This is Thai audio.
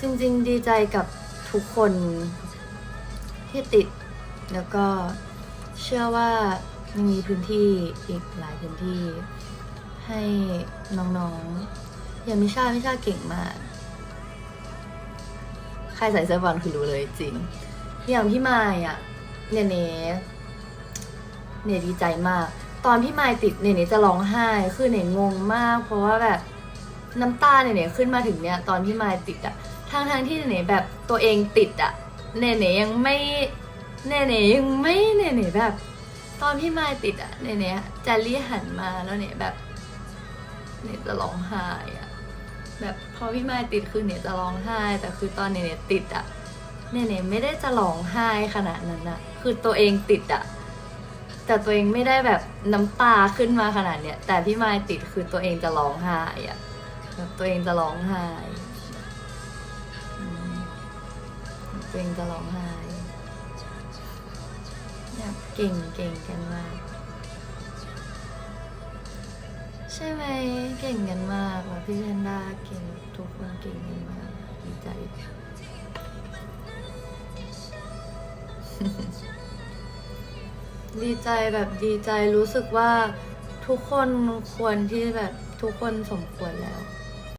จริงๆ ดีใจกับทุกคนที่ติด แล้วก็เชื่อว่ายังมีพื้นที่อีกหลายพื้นที่ ให้น้องๆ อย่างมิชามิชาเก่งมาก ใครใส่เสื้อบอลคือรู้เลยจริง อย่างพี่มายอะเนเน่เนดีใจมาก ตอนพี่มายติดเนเน่จะร้องไห้ คือเนงงมาก เพราะว่าแบบน้ำตาเนเน่ขึ้นมาถึงเนี้ยตอนพี่มายติดอะ ทางทางที่เนเน่แบบตัวเองติดอะเนเน่ยังไม่เนเน่ยังไม่เนเน่แบบ ตอนพี่มายติดอะเนเน่จะรีหันมาแล้วเนเน่แบบเนเน่จะร้องไห้อะแบบพอพี่มายติดคือเนเน่จะร้องไห้ แต่คือตอนเนเน่ติดอะเนเน่ไม่ได้จะร้องไห้ขนาดนั้นอะคือตัวเองติดอะแต่ตัวเองไม่ได้แบบน้ำตาขึ้นมาขนาดเนี้ยแต่พี่มายติดคือตัวเองจะร้องไห้อะแบบตัวเองจะร้องไห้ ตัวเองจะร้องไห้แบบเก่งเก่งกันมาก ใช่ไหมเก่งกันมากว่ะพี่เชนดาเก่งทุกคนเก่งกันมากดีใจดีใจแบบดีใจรู้สึกว่าทุกคนควรที่แบบทุกคนสมควรแล้ว